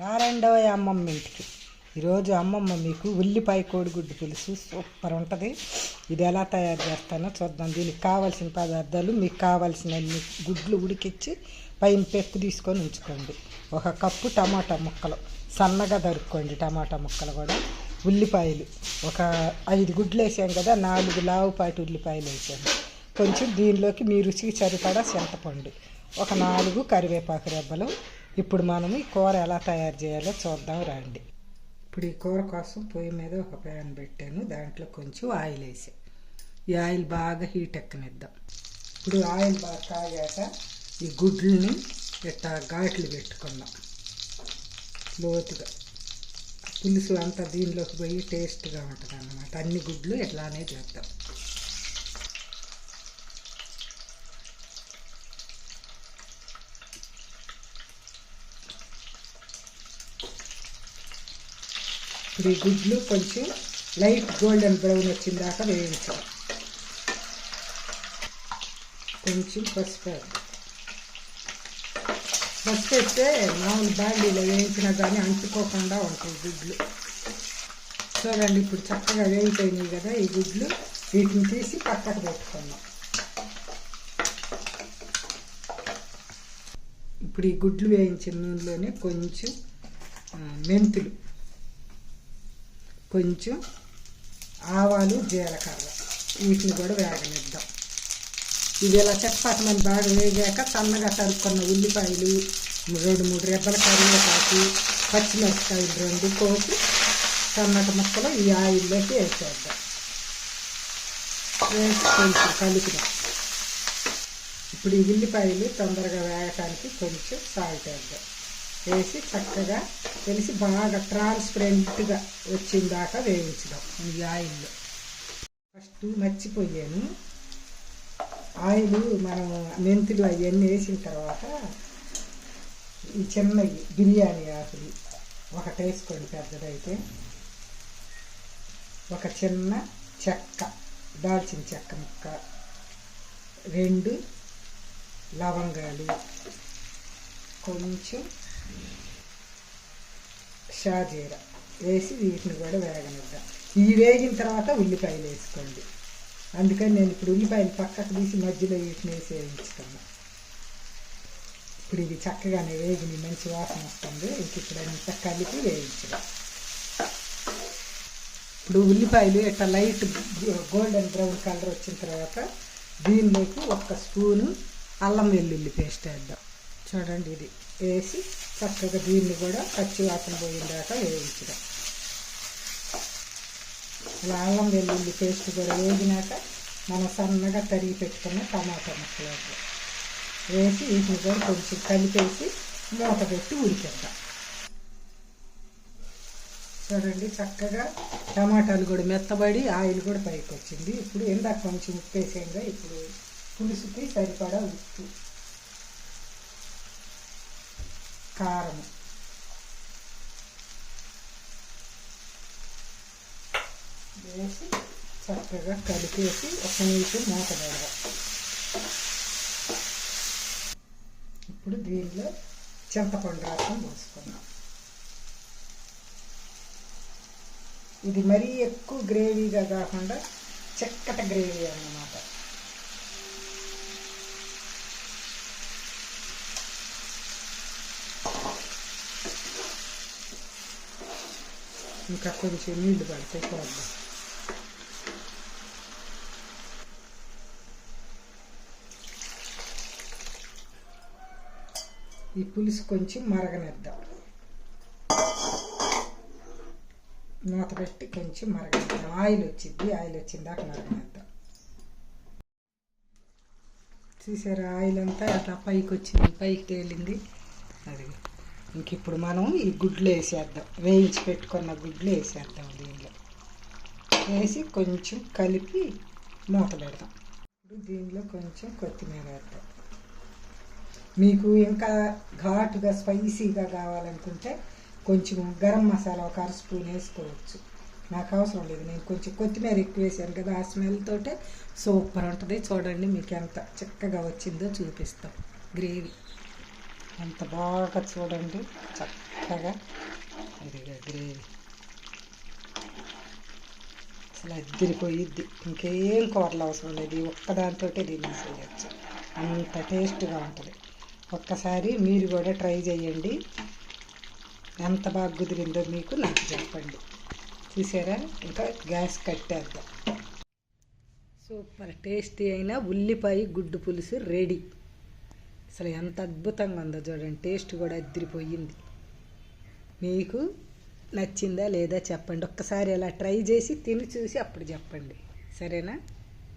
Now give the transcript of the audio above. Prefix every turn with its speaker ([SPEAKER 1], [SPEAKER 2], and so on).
[SPEAKER 1] రెండవ అమ్మమ్మ ఇంటికి. ఈరోజు అమ్మమ్మ మీకు ఉల్లిపాయ కోడిగుడ్డు పులుసు సూపర్ ఉంటుంది. ఇది ఎలా తయారు చేస్తానో చూద్దాం. దీనికి కావాల్సిన పదార్థాలు మీకు కావాల్సిన గుడ్లు ఉడికిచ్చి పైన పెక్కు తీసుకొని ఉంచుకోండి. ఒక కప్పు టమాటా ముక్కలు. సన్నగా దొరుక్కోండి టమాటా ముక్కలు కూడా. ఉల్లిపాయలు. ఒక ఐదు గుడ్లు వేసాం కదా నాలుగు లావుపాటి ఉల్లిపాయలు వేసాము కొంచెం దీనిలోకి మీ రుచికి సరిపడా చింతపండు. ఒక నాలుగు కరివేపాకు రెబ్బలు. ఇప్పుడు మనం ఈ కూర ఎలా తయారు చేయాలో చూద్దాం రండి. ఇప్పుడు ఈ కూర కోసం పొయ్యి మీద ఒక ప్యాన్ పెట్టాను. దాంట్లో కొంచెం ఆయిల్ వేసా. ఈ ఆయిల్ బాగా హీట్ ఎక్కనిద్దాం. ఇప్పుడు ఆయిల్ బాగా కాగాక ఈ గుడ్లని ఇట్లా ఘాట్లు పెట్టుకుందాం. లోతుగా. పులుసు అంతా దీనిలోకి పోయి టేస్ట్గా ఉంటుంది అన్నమాట అన్ని గుడ్లు ఇట్లానే చేద్దాం. ఇప్పుడు ఈ గుడ్లు కొంచెం లైట్ గోల్డెన్ బ్రౌన్ వచ్చిన దాకా వేయించాలి. కొంచెం పసుపు పసుపు వేస్తే మామూలు బాండీలో వేయించినా కానీ అంటుకోకుండా ఉంటాయి గుడ్లు. చూడండి ఇప్పుడు చక్కగా వేగిపోయినాయి కదా ఈ గుడ్లు. వీటిని తీసి పక్కకు పెట్టుకుందాం. ఇప్పుడు ఈ గుడ్లు వేయించిన నూనెలోనే కొంచెం మెంతులు. కొంచెం ఆవాలు జీలకర్ర. వీటిని కూడా వేగనిద్దాం. ఇవి ఇలా చక్కపట్టమని బాగా వేగాక సన్నగా తరుక్కున్న ఉల్లిపాయలు రెండు మూడు రెబ్బల కరివేపాకు పచ్చిమిరపకాయలు రెండు కోసి టమాటా ముక్కలు ఈ ఆయిల్లోకి వేసేద్దాం. వేసి కొంచెం కలుపుదాం. ఇప్పుడు ఈ ఉల్లిపాయలు తొందరగా వేగటానికి కొంచెం సాల్ట్ వేద్దాం. వేసి చక్కగా తెలిసి బాగా ట్రాన్స్పరెంట్గా వచ్చిందాకా దాకా ఈ ఆయిల్లో. ఫస్ట్ మర్చిపోయాను. ఆయిల్ మనం మెంతులు అవన్నీ వేసిన తర్వాత ఈ చిన్నవి బిర్యానీ ఆకులు ఒకటి వేసుకోండి పెద్దదైతే ఒక చిన్న చెక్క దాల్చిన చెక్క ముక్క రెండు లవంగాలు కొంచెం షాజీర. వేసి వీటిని కూడా వేగనిద్దాం ఇవి వేగిన తర్వాత ఉల్లిపాయలు వేసుకోండి. అందుకని నేను ఇప్పుడు ఉల్లిపాయలు పక్కకు తీసి మధ్యలో వీటిని వేసి వేయించుతాను. ఇప్పుడు ఇది చక్కగానే వేగిని మంచి వాసన వస్తుంది. ఇంక ఇప్పుడు అంతా కలిపి వేయించడం. ఇప్పుడు ఉల్లిపాయలు ఇట్లా లైట్ గోల్డెన్ బ్రౌన్ కలర్ వచ్చిన తర్వాత దీనిలోకి ఒక్క స్పూను అల్లం వెల్లుల్లి పేస్ట్ వేద్దాం. చూడండి ఇది. వేసి చక్కగా దీన్ని కూడా పచ్చి వాసన పోయిందాక వేయించడం. ఇలా వెల్లుల్లి పేస్ట్ కూడా వేగినాక మనం సన్నగా తరిగి పెట్టుకున్న టమాటా ముక్కలు వేసి వీటిని కూడా కొంచెం కలిపేసి మూత పెట్టి ఉడికేద్దాం. చూడండి చక్కగా టమాటాలు కూడా మెత్తబడి ఆయిల్ కూడా పైకి వచ్చింది ఇప్పుడు ఇందాక కొంచెం ఉప్పు వేసేయంగా ఇప్పుడు పులుసుకి సరిపడా ఉప్పు. కారం వేసి చక్కగా కలిపేసి ఒక నిమిషం మూత పెడదాం. ఇప్పుడు దీనిలో చింతపండు రసం పోసుకుందాం. ఇది మరీ ఎక్కువ గ్రేవీగా కాకుండా చక్కటి గ్రేవీ అన్నమాట. ఇంకా కొంచెం నీళ్ళు పడితే చూద్దాం ఈ పులుసు కొంచెం మరగనిద్దాం మూత పెట్టి కొంచెం మరగనిద్దాం ఆయిల్ వచ్చింది ఆయిల్ వచ్చిందాక మరగనిద్దాం చూసారా ఆయిల్ అంతా అట్లా పైకి వచ్చింది పైకి తేలింది అది ఇంక ఇప్పుడు మనం ఈ గుడ్లు వేసేద్దాం. వేయించి పెట్టుకున్న గుడ్లు వేసేద్దాం దీనిలో వేసి కొంచెం కలిపి మూత పెడదాం. ఇప్పుడు దీనిలో కొంచెం కొత్తిమీర వేద్దాం. మీకు ఇంకా ఘాటుగా స్పైసీగా కావాలనుకుంటే కొంచెం గరం మసాలా ఒక అర స్పూన్ వేసుకోవచ్చు. నాకు అవసరం లేదు. నేను కొంచెం కొత్తిమీర ఎక్కువ వేసాను కదా ఆ స్మెల్ తోటే సూపర్ ఉంటుంది. చూడండి మీకు ఎంత చక్కగా వచ్చిందో చూపిస్తాం. గ్రేవీ. ఎంత బాగా చూడండి. చక్కగా ఇదిగా గ్రేవీ. అసలు అద్దరిపోయిద్ది. ఇంకేం కూరలు అవసరం లేదు. ఒక్కదాంతో దీన్ని చేయొచ్చు. అంత టేస్ట్గా ఉంటుంది. ఒక్కసారి మీరు కూడా ట్రై చేయండి. ఎంత బాగా కుదిరిందో మీకు నాకు చెప్పండి. చూసారా? ఇంకా గ్యాస్ కట్టేద్దాం సూపర్. టేస్టీ అయిన ఉల్లిపాయ గుడ్డు పులుసు రెడీ. అసలు ఎంత అద్భుతంగా ఉందో చూడండి టేస్ట్ కూడా అద్దరిపోయింది మీకు నచ్చిందా లేదా చెప్పండి. ఒక్కసారి అలా ట్రై చేసి తిని చూసి అప్పుడు చెప్పండి. సరేనా?